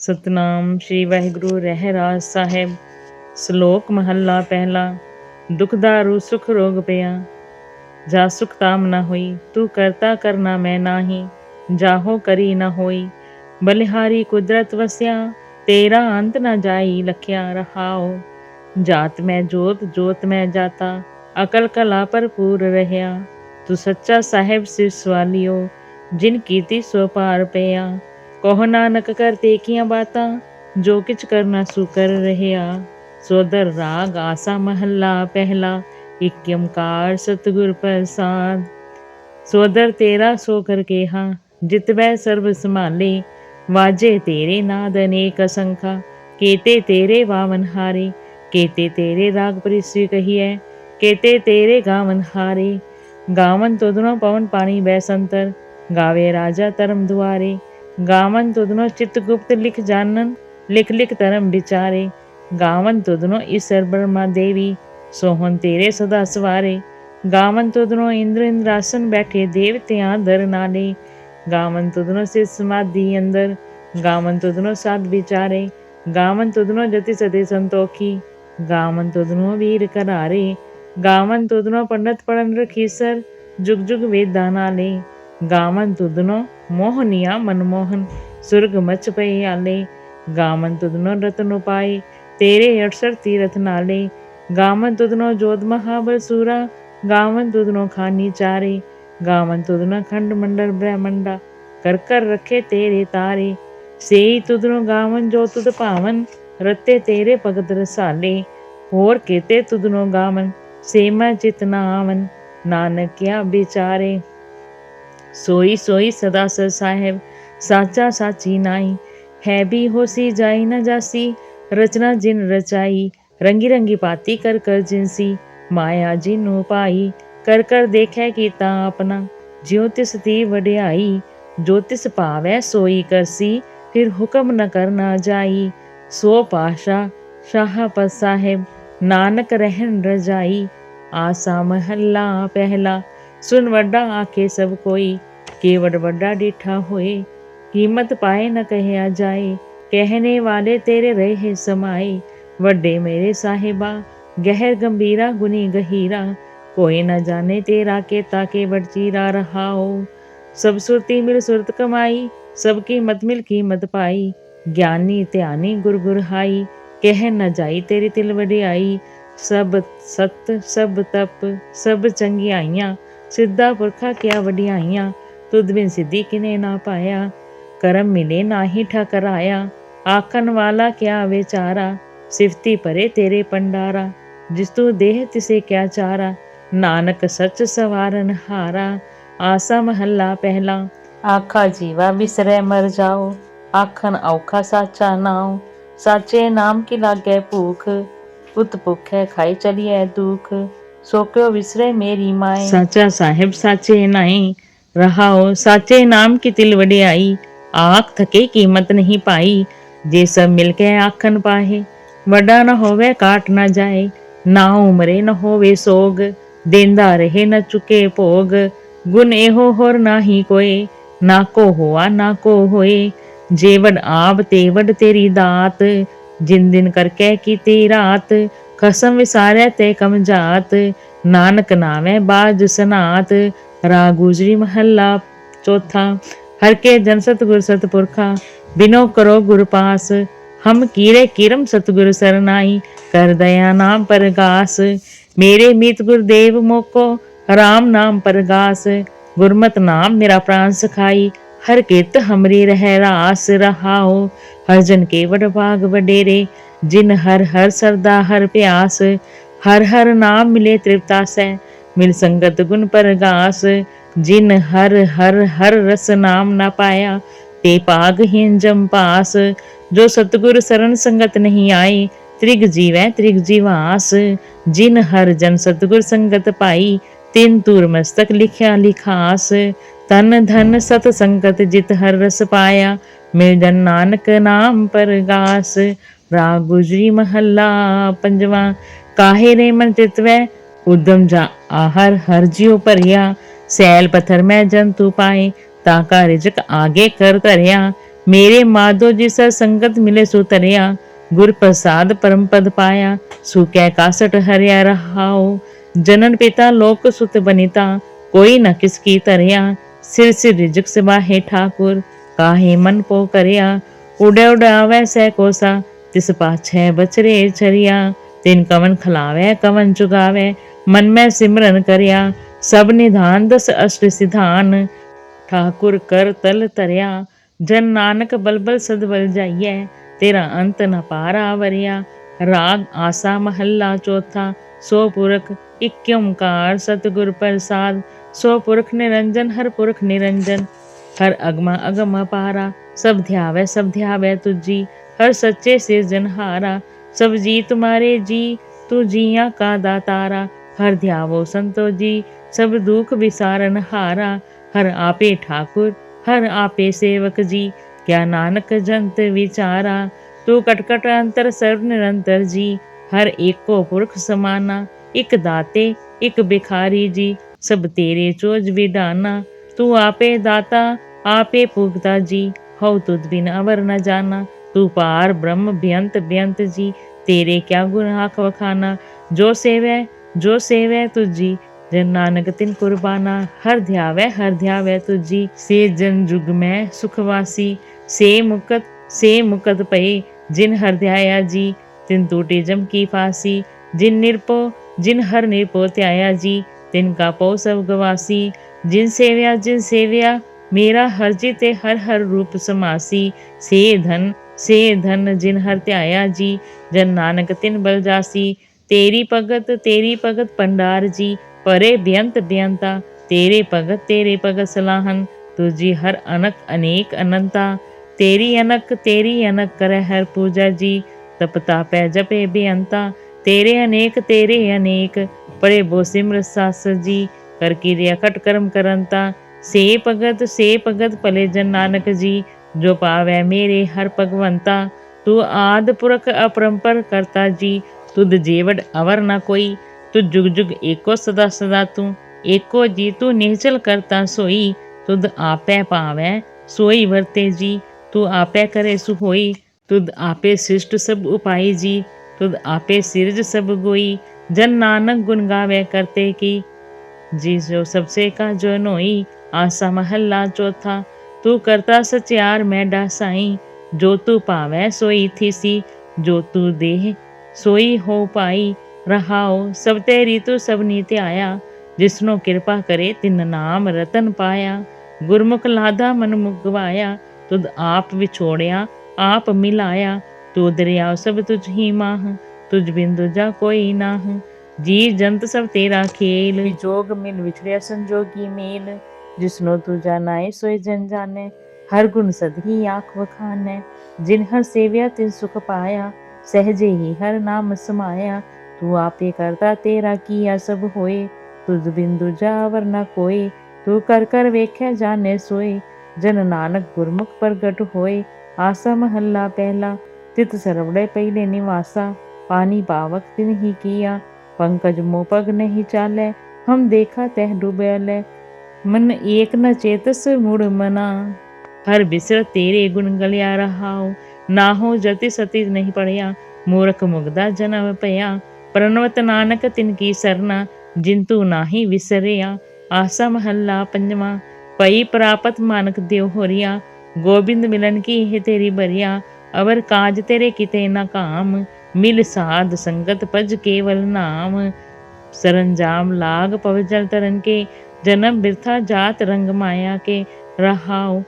ਸਤਨਾਮ ਸ੍ਰੀ ਵਾਹਿਗੁਰੂ ਰਹਿਰਾਜ ਸਾਹਿਬ ਸ਼ਲੋਕ ਮਹੱਲਾ ਪਹਿਲਾ ਦੁਖ ਦਾਰੂ ਸੁਖ ਰੋਗ ਪਿਆ ਜਾ ਸੁਖ ਤਾਮ ਨਾ ਹੋਈ ਤੂੰ ਕਰਤਾ ਕਰਨਾ ਮੈਂ ਨਾਹੀ ਜਾਹੋ ਕਰੀ ਨਾ ਹੋਈ ਬਲਿਹਾਰੀ ਕੁਦਰਤ ਵਸਿਆ ਤੇਰਾ ਅੰਤ ਨਾ ਜਾਈ ਲਖਿਆ ਰਹਾਓ ਜਾਤ ਮੈਂ ਜੋਤ ਜੋਤ ਮੈਂ ਜਾਤਾ ਅਕਲ ਕਲਾ ਭਰਪੂਰ ਰਹਿਆ ਤੂੰ ਸੱਚਾ ਸਾਹਿਬ ਸਿਰ ਸਵਾਲਿਓ ਜਿਨ ਕੀਤੀ ਸੋ ਪਾਰ ਪਿਆ ਕਹੋ ਨਾਨਕ ਕਰਤੇ ਕੀਆਂ ਬਾਤਾਂ, ਜੋ ਕਿਛ ਕਰਨਾ ਸੂ ਕਰ ਰਹਿਆ। ਸੋਦਰ ਰਾਗ ਆਸਾ ਮਹੱਲਾ ਪਹਿਲਾ ਇਕ ਓੰਕਾਰ ਸਤਿਗੁਰ ਪ੍ਰਸਾਦ। ਸੋਦਰ ਤੇਰਾ ਸੋ ਕਰ ਕੇਹਾ ਜਿਤਵੈ ਸਰਬ ਸੰਭਾਲੇ। ਵਾਜੇ ਤੇਰੇ ਨਾਦ ਅਨੇਕ ਅਸੰਖਾ, ਕੇਤੇ ਤੇਰੇ ਵਾਵਨ ਹਾਰੇ। ਕੇਤੇ ਤੇਰੇ ਰਾਗ ਪ੍ਰਿਸੀ ਕਹੀਐ, ਕੇਤੇ ਤੇਰੇ ਗਾਵਨ ਹਾਰੇ। ਗਾਵਨ ਤੁਧਨੋ ਪਵਨ ਪਾਣੀ ਬੈਸੰਤਰ ਗਾਵੇ ਰਾਜਾ ਧਰਮ ਦੁਆਰੇ। ਗਾਵਨ ਤੁਧਨੋ ਚਿਤ ਗੁਪਤ ਲਿਖ ਜਾਣਨ ਲਿਖ ਲਿਖ ਧਰਮ ਵਿਚਾਰੇ। ਗਾਵਨ ਤੁਧਨੋ ਈਸਰ ਬ੍ਰਹਮਾ ਦੇਵੀ, ਸੋਹਣ ਤੇਰੇ ਸਦਾ ਸਵਾਰੇ। ਗਾਵਨ ਤੁਧਨੋ ਇੰਦਰ ਇੰਦਰਾਸਨ ਬੈਠੇ ਦੇਵਤਿਆਂ ਦਰ ਨਾਲੇ। ਗਾਵਨ ਤੁਧਨੋ ਸਿਰ ਸਮਾਧੀ ਅੰਦਰ, ਗਾਵਨ ਤੁਧਨੋ ਸਾਧ ਵਿਚਾਰੇ। ਗਾਵਨ ਤੁਧਨੋ ਜਤੀ ਸਦੇ ਸੰਤੋਖੀ, ਗਾਵਨ ਤੁਧਨੋ ਵੀਰ ਕਰਾਰੇ। ਗਾਵਨ ਤੁਧਨੋ ਪੰਡਤ ਪੜਨ ਰਖੀਸਰ, ਜੁਗ ਜੁਗ ਵੇਦਾਂ ਨਾਲੇ। ਗਾਵਨ ਤੁਧਨੋ ਮੋਹਨੀਆ ਮਨਮੋਹਨ ਸੁਰਗ ਮਚ ਪਏ ਆਲੇ ਗਾਵਨ ਤੁਧਨੋ ਰਤਨ ਉਪਾਏ ਤੇਰੇ 68 ਤੀਰਥ ਨਾਲੇ ਗਾਵਨ ਤੁਧਨੋ ਜੋਤ ਮਹਾਬਲ ਸੂਰਾ ਗਾਵਨ ਤੁਧਨੋ ਖਾਨੀ ਚਾਰੇ ਗਾਵਨ ਤੁਧਨੋ ਖੰਡ ਮੰਡਲ ਬ੍ਰਹਮੰਡਾ ਕਰ ਕਰ ਰਖੇ ਤੇਰੇ ਤਾਰੇ ਸੇਈ ਤੁਧਨੋ ਗਾਵਨ ਜੋ ਤੁਧ ਭਾਵਨ ਰਤੇ ਤੇਰੇ ਭਗਤ ਰਸਾਲੇ ਹੋਰ ਕੀਤੇ ਤੁਧਨੋ ਗਾਵਨ ਸੇਮਾ ਚਿਤ ਨਾ ਆਵਨ ਨਾਨਕਿਆ ਵਿਚਾਰੇ सोई सोई सदा सर साहेब, साचा साची नाई। है भी होसी जाई न जासी, रचना जिन रचाई रंगी रंगी पाती कर कर जिनसी। माया जिन पाई, कर कर देखे कीता अपना। ज्यो तिस ती वड्याई ज्योतिष पावे पावै सोई करसी, फिर हुक्म न कर ना जाई। सो पाशा, शाह पर साहेब, नानक रहन रजाई। आसा महला पहला ਸੁਨ ਵੱਡਾ ਆਖੇ ਸਭ ਕੋਈ ਕੇਵੜ ਵੱਡਾ ਡਿਠਾ ਹੋਏ ਕੀਮਤ ਪਾਏ ਨ ਕਹਿਆ ਜਾਏ ਕਹਿਣੇ ਵਾਲੇ ਤੇਰੇ ਰਹੇ ਸਮਾਏ ਵੱਡੇ ਮੇਰੇ ਸਾਹਿਬਾ ਗਹਿਰ ਗੰਭੀਰਾ ਗੁਨੀ ਗਹੀਰਾ ਕੋਈ ਨ ਜਾਣੇ ਤੇਰਾ ਕੇ ਤਾਕੇ ਵਰਚੀਰਾ ਰਹਾਓ ਸਭ ਸੁਰਤੀ ਮਿਲ ਸੁਰਤ ਕਮਾਈ ਸਭ ਕੀ ਮਤ ਮਿਲ ਕੀਮਤ ਪਾਈ ਗਿਆਨੀ ਧਿਆਨੀ ਗੁਰ ਗੁਰ ਹਾਈ ਕਹਿ ਨ ਜਾਈ ਤੇਰੀ ਤਿਲ ਵਡਿਆਈ ਸਭ ਸਤ ਸਭ ਤਪ ਸਭ ਚੰਗਿਆਈਆਂ सिद्धा पुरखा क्या वडियाइयाँ तुद बिन सिद्धि किने ना पाया करम मिले ना ही ठकराया आखन वाला क्या बेचारा सिफती परे तेरे पंडारा जिसतु देह तिसे क्या चारा नानक सच सवारन हारा आसा महल्ला पहला आखा जीवा बिसरे मर जाओ आखन औखा साचा नाव साचे नाम की लागे भूख पुत भुख है खाई चलिए दुख ਕਿਉ ਵਿਸਰੇ ਮੇਰੀ ਮਾਏ? ਸਾਚਾ ਸਾਹਿਬ ਸਾਚੇ ਨਾਈ, ਰਹਾਓ ਸਾਚੇ ਨਾਮ ਕੀ ਤਿਲ ਵਡਿਆਈ? ਆਖ ਥਕੇ ਕੀਮਤ ਨਹੀਂ ਪਾਈ, ਜੇ ਸਭ ਮਿਲ ਕੇ ਆਖਣ ਪਾਹੇ। ਵੱਡਾ ਨ ਹੋਵੇ, ਕਾਟ ਨ ਜਾਏ, ਨਾ ਉਮਰੇ ਨਾ ਹੋਵੇ ਸੋਗ, ਦੇਂਦਾ ਰਹੇ ਨਾ ਚੁਕੇ ਭੋਗ। ਗੁਣ ਇਹੋ ਹੋਰ ਨਾਹੀ ਕੋਏ, ਨਾ ਕੋ ਹੋਆ, ਨਾ ਕੋ ਹੋਏ। ਜੇਵੜ ਆਪ ਤੇਵੜ ਤੇਰੀ ਦਾਤ, ਜਿਨ ਦਿਨ ਕਰਕੇ ਕੀਤੀ ਰਾਤ ਖਸਮ ਵਿਸਾਰੈ ਤੇ ਕਮ ਜਾਤ ਨਾਨਕ ਨਾਮੈ ਬਾਜ ਸਨਾਤ, ਰਾਗ ਗੁਜਰੀ ਮਹੱਲਾ ਚੌਥਾ, ਹਰ ਕੇ ਜਨ ਸਤਿਗੁਰ ਸਤਪੁਰਖਾ, ਬਿਨੋ ਕਰੋ ਗੁਰ ਪਾਸ, ਹਮ ਕੀਰੇ ਕਿਰਮ ਸਤਿਗੁਰ ਸਰਨਾਈ, ਕਰ ਦਇਆ ਨਾਮ ਪਰਗਾਸ, ਮੇਰੇ ਮੀਤ ਗੁਰਦੇਵ ਮੋਕੋ, ਰਾਮ ਨਾਮ ਪਰਗਾਸ, ਗੁਰਮਤ ਨਾਮ ਮੇਰਾ ਪ੍ਰਾਨ ਸਖਾਈ, ਹਰ ਕਿਰਤ ਹਮਰੀ ਰਹਿ ਰਾਸ ਰਹਾਓ ਹਰ ਜਨ ਕੇ ਵਡ ਭਾਗ ਵਡੇਰੇ ਜਿਨ ਹਰ ਹਰ ਸਰਦਾ ਹਰ ਪਿਆਸ ਹਰ ਹਰ ਨਾਮ ਮਿਲੇ ਤ੍ਰਿਪਤਾਸੈ, ਮਿਲ ਸੰਗਤ ਗੁਣ ਪਰਗਾਸ, ਜਿਨ ਹਰ ਹਰ ਹਰ ਰਸ ਨਾਮ ਨਾ ਪਾਇਆ, ਤੇ ਭਾਗਹੀਨ ਜਮ ਪਾਸ ਜੋ ਸਤਿਗੁਰ ਸਰਨ ਸੰਗਤ ਨਹੀਂ ਆਈ, ਤ੍ਰਿਗ ਜੀਵੈ ਤ੍ਰਿਗ ਜੀਵਾਸ। ਜਿਨ ਹਰ ਜਨ ਸਤਿਗੁਰ ਸੰਗਤ ਪਾਈ, ਤਿਨ ਤੂਰ ਮਸਤਕ ਲਿਖਿਆ ਲਿਖਾਸ। ਤਨ ਧਨ ਸਤ ਸੰਗਤ ਜਿਤ ਹਰ ਰਸ ਪਾਇਆ ਮਿਲ ਜਨ ਨਾਨਕ ਨਾਮ ਪਰਗਾਸ। गुजरी महल्ला पंजवा काहे रे मन तितवे उद्यम जा आहर हर जियो परिया। सैल पत्थर में जंतु पाए ताका रिजक आगे कर तरया मेरे माधो जी सर संगत मिले सो तरया, गुर प्रसाद परम पद पाया सुकै कासट हरिया रहाओ। जनन पिता लोक सुत बनिता, कोई न किसकी तरया। सिर सिर रिजक सिवा हे ठाकुर, काहे मन पो करया। उड़े उड़ावे सह कोसा तिस पाछे बचरे चरिया, तिन कवन खलावे, कवन चुगावे। मन में सिमरन करिया सब निधान दस अष्ट सिधान। ठाकुर कर तल तरया, जन नानक बलबल सदबल जाइए। तेरा अंत न पारा वरिया, राग आसा महल्ला चौथा। सो पुरख इक्योमकार सतगुर प्रसाद। सो पुरख निरंजन, हर पुरख निरंजन। हर अगमा अगम पारा, सब ध्यावे सब ध्यावे तुझी। हर सच्चे से जनहारा। सब जी तुम्हारे जी, तू जिया का दातारा। हर ध्यावो संतो जी, सब दुख विसारन हारा। हर आपे ठाकुर, हर आपे सेवक जी, क्या नानक जंत विचारा। तू कटकट अंतर सर्व निरंतर जी, हर एक को पुरख समाना। एक दाते एक बिखारी जी, सब तेरे चोज विदाना तू आपे दाता, आपे पुगता जी हो तुद बिना अवर न जाना। तू पार, ब्रह्म भ्यंत भ्यंत जी, तेरे क्या गुण हाख वखाना? जो सेवै जो सेवै तुझी, जन नानक तिन कुर्बाना। हर ध्यावै हर ध्यावै तुझी। से जन जुग में सुखवासी। से मुकत से मुकत पई, जिन हर ध्याया जी, तिन टूटे जम की फांसी। जिन निरपो, जिन हर निरपो त्याया जी, तिन का पो सब गवासी। जिन सेव्या जिन सेव्या, मेरा हर जिते हर हर रूप समासी। से धन ਸੇ ਧਨ ਸੇ ਜਿਨ ਹਰ ਧਿਆਇਆ ਜੀ, ਜਨ ਨਾਨਕ ਤਿਨ ਬਲ ਜਾਸੀ। ਤੇਰੀ ਭਗਤ ਤੇਰੀ ਭਗਤ ਪੰਡਾਰ ਜੀ, ਪਰੇ ਬੇਅੰਤ ਬੇਅੰਤਾ। ਤੇਰੇ ਭਗਤ ਤੇਰੇ ਭਗਤ ਸਲਾਹਨ, ਤੁਜੀ ਹਰ ਅਨਕ ਅਨੇਕ ਅਨੰਤਾ। ਤੇਰੀ ਅਨਕ ਤੇਰੀ ਅਨਕ ਕਰੈ ਹਰ ਪੂਜਾ ਜੀ, ਤਪਤਾ ਪੈ ਜਪੇ ਬੇਅੰਤਾ। ਤੇਰੇ ਅਨੇਕ ਤੇਰੇ ਅਨੇਕ ਪਰੇ ਬੋ ਸਿਮਰ ਸਾਸ ਜੀ, ਕਰ ਕਿਰਿਆ ਕਟ ਕਰਮ ਕਰੰਤਾ। ਸੇ ਭਗਤ ਸੇ ਭਗਤ ਭਲੇ ਜਨ ਨਾਨਕ ਜੀ ਜੋ ਪਾਵੈ ਮੇਰੇ ਹਰ ਭਗਵੰਤਾ ਤੂੰ ਆਦ ਪੁਰਖ ਅਪਰੰਪਰ ਕਰਤਾ ਜੀ ਤੁਧ ਜੀਵੜ ਅਵਰ ਨਾ ਕੋਈ ਤੂੰ ਜੁਗ ਜੁਗ ਏਕੋ ਸਦਾ ਸਦਾ ਤੂੰ ਏਕੋ ਜੀ ਤੂੰ ਨਿਹਚਲ ਕਰਤਾ ਸੋਈ ਤੁਧ ਆਪੇ ਪਾਵੈ ਸੋਈ ਵਰਤੇ ਜੀ ਤੂੰ ਆਪੇ ਕਰੇ ਸੁਹੋਈ ਤੁਧ ਆਪੇ ਸ੍ਰਿਸ਼ਟ ਸਭ ਉਪਾਈ ਜੀ ਤੁਧ ਆਪੇ ਸਿਰਜ ਸਭ ਗੋਈ ਜਨ ਨਾਨਕ ਗੁਣ ਗਾਵੇ ਕਰਤੇ ਕੀ ਜੀ ਜੋ ਸਬਸੇ ਕਾ ਜੋ ਨੋਈ ਆਸਾ ਮਹੱਲਾ ਚੌਥਾ ਤੂੰ ਕਰਤਾ ਸਚਿਆਰ ਮੈਂ ਡਾਸਾਈ ਜੋ ਤੂੰ ਭਾਵੈ ਸੋਈ ਥੀਸੀ ਜੋ ਤੂੰ ਦੇਹ ਸੋਈ ਹੋ ਪਾਈ। ਰਹਾਓ ਸਭ ਤੇਰੀ ਤੂੰ ਸਭ ਨੀਤ ਜਿਸਨੋ ਕਿਰਪਾ ਕਰੇ ਤਿਨ ਨਾਮ ਰਤਨ ਪਾਇਆ। ਗੁਰਮੁਖ ਲਾਦਾ ਮਨ ਮੁਗਵਾਇਆ, ਤੁਧ ਆਪ ਵਿਛੋੜਿਆ, ਆਪ ਮਿਲਾਇਆ। ਤੂੰ ਦਰਿਆ ਸਭ ਤੁਝ ਹੀ ਮਾਹ, ਤੁਝ ਬਿੰਦੁ ਜਾ ਕੋਈ ਨਾ ਜੀ ਜੰਤ ਸਭ ਤੇਰਾ ਖੇਲ ਵਿਜੋਗ ਮਿਲ ਵਿਛੜਿਆ ਸੰਜੋਗੀ ਮੇਲ। ਜਿਸਨੂੰ ਤੂੰ ਨਾਏ ਸੋਈ ਜਨ ਜਾਣੇ। ਹਰ ਗੁਣ ਸਦਹੀ ਆਖ ਵਖਾਨੈ ਜਿਨ ਹਰ ਸੇਵਿਆ, ਤਿਨ ਸੁਖ ਪਾਇਆ। ਸਹਜੇ ਹੀ ਹਰ ਨਾਮ ਸਮਾਇਆ। ਤੂੰ ਆਪੇ ਕਰਤਾ ਤੇਰਾ ਕੀ ਆ ਸਭ ਹੋਏ। ਤੁਜ ਬਿਨ ਦੂਜਾ ਵਰਨਾ ਕੋਈ ਤੂੰ ਕਰ ਕਰ ਵੇਖੈ, ਜਾਣੇ, ਸੋਏ। ਜਨ ਨਾਨਕ ਗੁਰਮੁਖ ਪ੍ਰਗਟ ਹੋਏ। ਆਸਾ ਮਹੱਲਾ ਪਹਿਲਾ। ਤਿਤ ਸਰਵੜੇ ਪਹਿਲੇ ਨਿਵਾਸਾ। ਪਾਣੀ ਪਾਵਕ ਤਿਨ ਹੀ ਕੀਆ। ਪੰਕਜ ਮੋਪਗ ਨਹੀਂ ਚਾਲੇ। ਹਮ ਦੇਖਾ ਤਹਿ ਡੁਬਿਆ ਲੈ मन एक न चेतस मुड़ मना हर बिसर तेरे गुण गलिया रहाओ ना हो जति सती नहीं पड़िया मूर्ख मुगदा जन्म पया प्रणवत नानक तिनकी सरना जिंतु नाही विसरिया आसा महल्ला पंजवा पई प्रापत मानक देव होरिया गोबिंद मिलन की है तेरी बरिया अवर काज तेरे किते न काम ਮਿਲ ਸਾਧ ਸੰਗਤ ਪਜ ਕੇਵਲ ਨਾਮ ਸਰੰਜਾਮ ਲਾਗ ਪਵਜਲ ਤਰਨ ਕੇ जन्म बिरथा जात रंग माया के रहाओ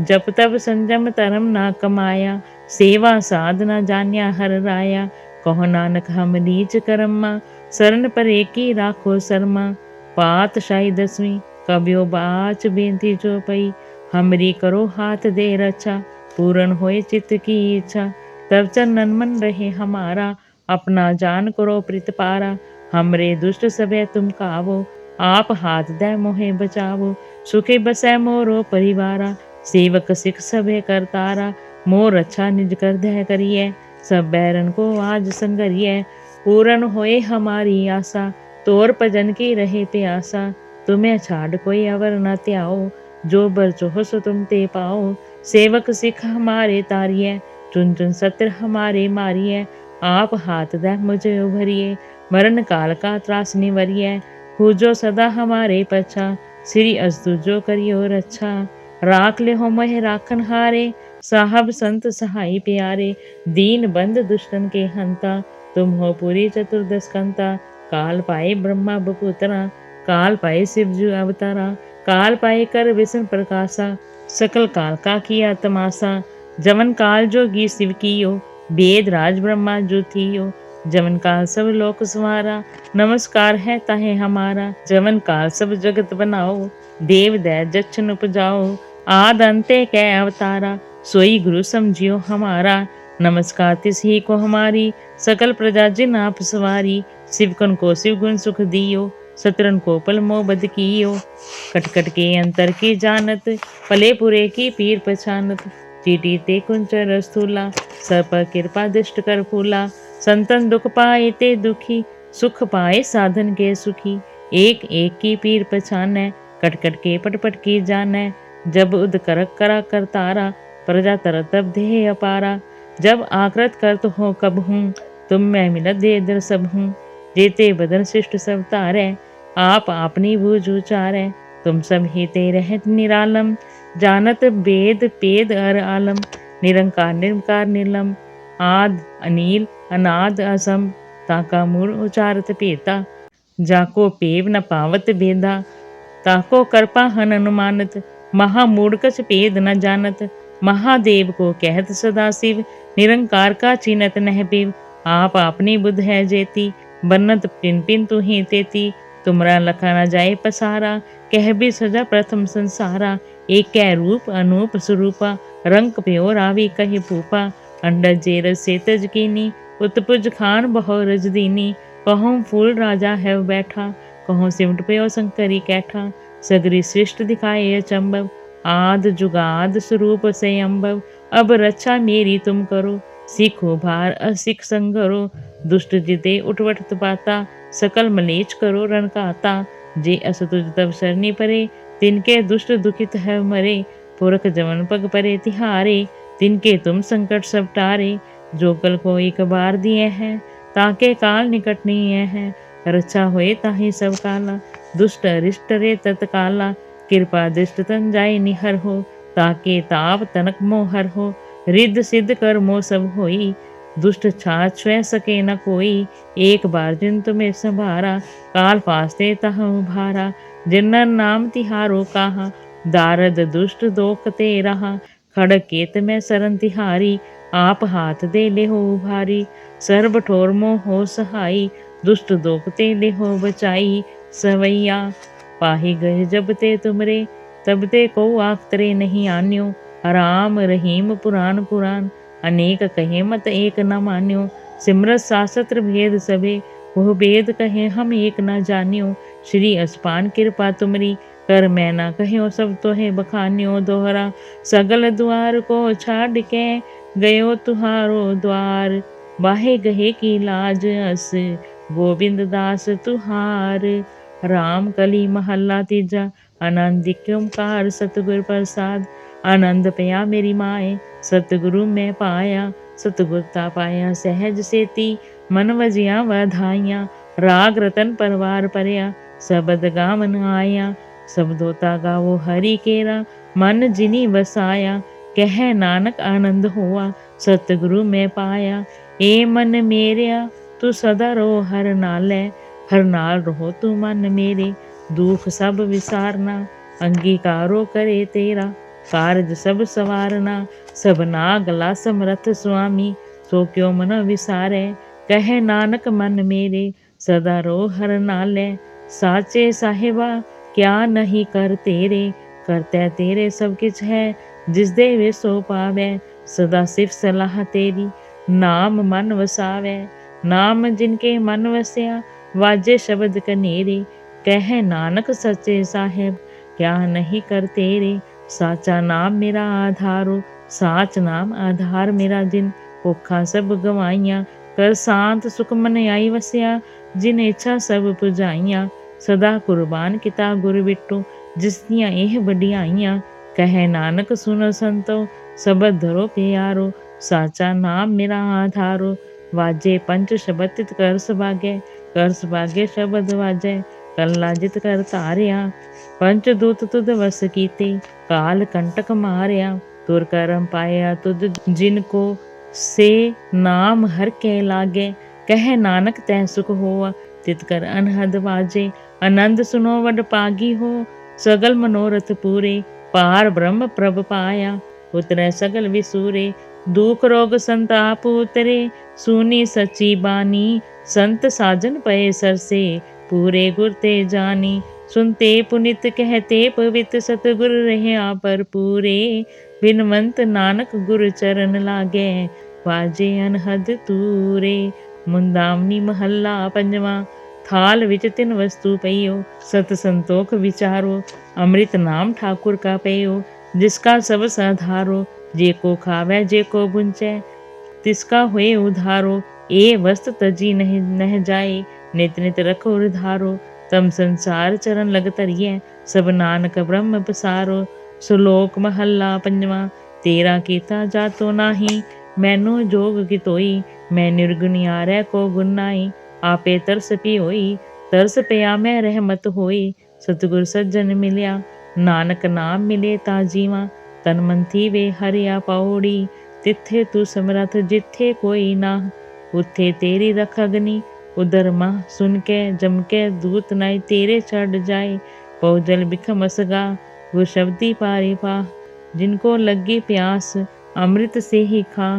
जप तब संजम तरम ना कमाया। सेवा साध ना जान्या हर राया। कहो नानक हम नीच करम्मा। शरण पर एकी राखो शर्मा। पातशाही दसवीं कबियो बाच बेंती जो पई। हमरी करो हाथ दे रचा पूरन होए चित्त की इच्छा। तब चन नन मन रहे हमारा, अपना जान करो प्रित पारा। हमरे दुष्ट सभे तुम कावो। आप हाथ दे, मोहे बचावो सुखे बसे मोरो परिवारा, सेवक सिख सभे करतारा। मोर अच्छा निज कर दह करिए, सब बैरन को आज संगरिए। पूरन होए हमारी आशा, तोर पजन की रहे प्यासा। तुम्हें छाड़ कोई अवर न त्याओ, जो बर चोह सो तुम ते पाओ। सेवक सिख हमारे तारिए, चुन चुन सत्र हमारे मारिए। आप हाथ दे मुझे उभरिए, मरण काल का त्रास निवरिए। हो जो सदा हमारे पछा। श्री अस्तु जो करियो रक्षा राख ले हो मह राखन हारे। साहब संत सहाय प्यारे। दीन बंद दुष्टन के हंता। तुम हो पूरी चतुर्दश कंता। काल पाए ब्रह्मा बपुत्रा। काल पाए शिवजू अवतारा। काल पाए कर विष्ण प्रकाशा। सकल काल का किया तमाशा। जवन काल जो गी शिव की यो वेद राज ब्रह्मा जो थी जवन काल सब लोक सवारा, नमस्कार है ताहे हमारा। जवन काल सब जगत बनाओ, देव दै जक्षन उपजाओ। आद अंते कै अवतारा, सोई गुरु समझियो हमारा। नमस्कार तिस ही को हमारी, सकल प्रजा जिन आप सवारी। शिवकन को शिव गुण सुख दियो, सतरन को पल मोह बद कियो। कटकट के अंतर की जानत, पले पुरे की पीर पहचानत चीटी ते कुंचर स्थूला सर पर कृपा दृष्ट कर फूला। संतन दुख पाए ते दुखी, सुख पाए साधन के सुखी। एक एक की पीर पहचान है कटकट के पटपट की जान है जब उद करक करा कर तारा, प्रजा तर तब देह अपारा। जब आकृत करत हो कब हूँ, तुम मैं मिलत दे दर सब हूँ। जेते बदन शिष्ट सब तारे, आप अपनी बूझ उचारे। तुम सब ही ते रहत निरालम, जानत वेद पेद अर आलम। निरंकार निर्कार नीलम, आद अनील अनाद असम ताका मूल उचारत पेता जाको पेव न पावत भेदा ताको कृपा हन अनुमानत महामूढ़ पेद न जानत महादेव को कहत सदा शिव निरंकार का चिन्हत नह पिव आप अपनी बुद्ध है जेती बन्नत पिन पिन तू ही तेती तुमरा लखा न जाए पसारा कह भी सजा प्रथम संसारा एक कै रूप अनूप स्वरूपा रंग प्यो रावी कही भूपा अंडर जेर से तज कीनी उत्पुज खान बहु रजदीनी कहूँ फूल राजा है बैठा। कहूँ सिमट प्यो शंकरी कैठा। सगरी सृष्ट दिखाए अचंबव आद जुगाद स्वरूप से अम्बव अब रक्षा मेरी तुम करो। सीखो भार, असिख संगरो। दुष्ट जिते उठवट तपाता। सकल मलेच करो रणकाता जे असतुज तब शरणी परे। तिनके दुष्ट दुखित है मरे। पुरख जवन पग परे तिहारे। तिनके तुम संकट सब टारे। जो कल को एक बार दिए हैं, ताके काल निकट नहीं है रक्षा हुए ताही सब काला, दुष्ट अरिष्ट रे तत्काला कृपा दृष्ट तन जाय निहर हो, ताके ताप तनक मोहर हो। रिद्ध सिद्ध कर मो सब होई, दुष्ट छा छुए सके न कोई। एक बार जिन तुम्हें संभारा, काल फास्ते तह भारा जिन्नर नाम तिहारो कहा, दारद दुष्ट दोकते रहा। खड़केत में सरन तिहारी आप हाथ दे ले हो भारी सर्व ठोर मोह हो सहाई दुष्ट दोकते ले हो बचाई सवैया पाही गए जब ते तुमरे तब ते को आखतरे नहीं आन्यो राम रहीम पुराण पुराण अनेक कहे मत एक न मान्यो सिमरत शास्त्र भेद सभे वह भेद कहे हम एक न जान्यो श्री अस्पान कृपा तुमरी कर मैं ना कहो सब तो है बखान्यो दोहरा सगल द्वार को छाड़ के गयो तुहारो द्वार। बाहे गहे की लाज अस, गोविंद दास तुहार। राम कली महल्ला तीजा, आनंद कार सतगुर प्रसाद? आनंद पया मेरी माए, सतगुरु मैं पाया। सतगुरता पाया सहज सेती, मन वजिया वधाइया। राग रतन परवार परया, सबद गावन आया। शब्दोता गावो हरि केरा, मन जिनी वसाया। कह, नानक आनंद हुआ, सतगुरु मैं पाया। ए मन मेरिया, तू सदा रो, हर नाले, हर नाल रहो तू मन मेरे। दुख सब विसारना, अंगीकारो करे तेरा। कारज सब सवारना, सब नागला समरथ स्वामी। सो क्यों मन विसारे? कहे, नानक मन मेरे, सदा रो, हर नाले। साचे साहिबा, क्या नहीं कर तेरे? करते तेरे सब किछ है। जिस देवे सो पावे, सदा सिर्फ़ सलाह तेरी। नाम मन वसावे, नाम जिनके मन वसया, वाजे शब्द कनेरे। कह नानक सचे साहेब, क्या नहीं कर तेरे। साचा नाम मेरा आधारो, साच नाम आधार मेरा जिन। भुखा सब गवाइया कर शांत सुख मन आई वसया। जिन इच्छा सब पुजाइया सदा कुर्बान किता गुरु बिट्टू। जिस दियाँ यह बढ़ियाइयाँ कहे, नानक सुनो संतो सबद धरो प्यारो, साचा नाम मेरा आधारो। वाजे पंच शबदित कर सभागे कर सभागे शब्द वाजे कल्लाजित कर तारिया। पंच दूत तुद वस कीते, काल कंटक मारिया। तुर करम पाया तुद जिनको, से नाम हर के लागे। कह, नानक तय सुख होआ, तित कर अनहद वाजे। आनंद सुनो वड पागी हो, सगल मनोरथ पूरे। ਪਾਰ ਬ੍ਰਹਮ ਪ੍ਰਭ ਪਾਇਆ ਉਤਰੈ ਸਗਲ ਵਿਸੂਰੇ, ਦੁਖ ਰੋਗ ਸੰਤਾਪ ਉਤਰੇ, ਸੁਨੀ ਸਚੀ ਬਾਣੀ, ਸੰਤ ਸਾਜਨ ਪਏ ਸਰਸੇ, ਪੂਰੇ ਗੁਰ ਤੇ ਜਾਨੀ ਸੁਨਤੇ ਪੁਨਿਤ ਕਹਤੇ ਪਵਿੱਤ ਸਤਗੁਰ ਰਹਿਆ ਪਰ ਪੂਰੇ ਬਿਨਵੰਤ ਨਾਨਕ ਗੁਰ ਚਰਨ ਲਾਗੇ, ਵਾਜੇ ਅਨਹਦ ਤੂਰੇ, ਮੁੰਦਾਵਨੀ ਮਹੱਲਾ ਪੰਜਵਾਂ, ਥਾਲ ਵਿੱਚ ਤਿੰਨ ਵਸਤੂ ਪਈਓ, ਸਤ ਸੰਤੋਖ ਵਿਚਾਰੋ अमृत नाम ठाकुर का पेयो, जिसका सब सधारो, जे को खावे, जे को बुंचे तिसका हुए उधारो, ए वस्त तजी नहीं, नह जाए। नित नित रख उधारो, तम संसार चरण लगत रिये सब नानक ब्रह्म पसारो, सुलोक महल्ला पंजवा। तेरा कीता जातो नाही, मैनो जोग की तोई मैं निर्गुनियारे को गुन्नाई आपे तरस पी होई तरस पया मैं रहमत होई। सतगुर सज्जन मिलिया नानक नाम मिले ता जीवा तन मन थी वे हरिया पाउड़ी तिथे तू समरथ जिथे कोई ना उथे तेरी रख अग्नि उधर माह सुन के जमके दूत नाई तेरे चढ़ जाए पौजल बिख मसगा वो शब्दी पारी पा जिनको लगी प्यास अमृत से ही खा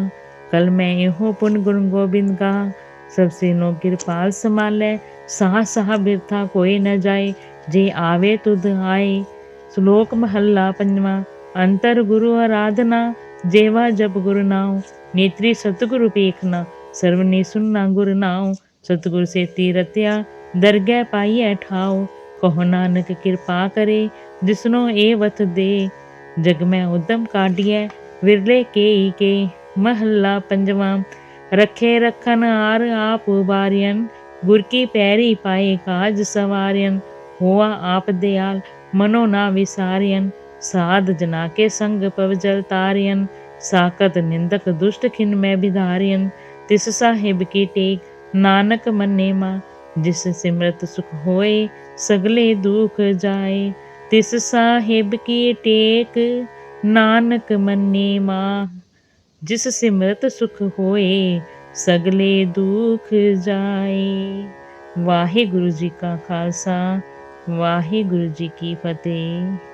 कल मैं यो पुन गुण गोबिंद का सबसे नो कृपाल संभाले साह सहा बिरथा कोई न जाए ਜੇ ਆਵੇ ਤੁਧ ਆਏ, ਸ਼ਲੋਕ ਮਹੱਲਾ ਪੰਜਵਾਂ, ਅੰਤਰ ਗੁਰੂ ਆਰਾਧਨਾ, ਜੇਵਾ ਜਪ ਗੁਰੂ ਨਾਉ, ਨੇਤਰੀ ਸਤਗੁਰੂ ਪੇਖਨਾ ਸਰਵਨੇ ਸੁਨਨਾ ਗੁਰ ਨਾਉ, ਸਤਗੁਰ ਸੇ ਤੀਰਤਿਆ ਦਰਗਹਿ ਪਾਈਐ ਠਾਉ, ਕਹੋ ਨਾਨਕ ਕਿਰਪਾ ਕਰੇ, ਜਿਸਨੋ ਏ ਵਤ ਦੇ, ਜਗ ਮੈਂ ਉਦਮ ਕਾਢੀਐ, ਵਿਰਲੇ ਕੇਈ ਕੇ, ਮਹੱਲਾ ਪੰਜਵਾਂ, ਰਖੇ ਰਖਨ ਹਾਰ ਆਪ ਵਾਰਿਯਨ ਗੁਰ ਕੀ ਪੈਰੀ ਪਾਏ ਕਾਜ ਸਵਾਰਿਯਨ हुआ आप दयाल मनो ना विसारियन। साध जना के संग पव जल तारियन। साकत निंदक दुष्ट खिन में बिधारियन। तिस साहिब की टेक नानक मन्ने माँ। जिस सिमरत सुख होए, सगले दुख जाए। तिस साहिब की टेक नानक मन्ने माँ। जिस सिमरत सुख होए, सगले दुख जाए। वाहे गुरु जी का खालसा। वाहिगुरु जी की फतेह।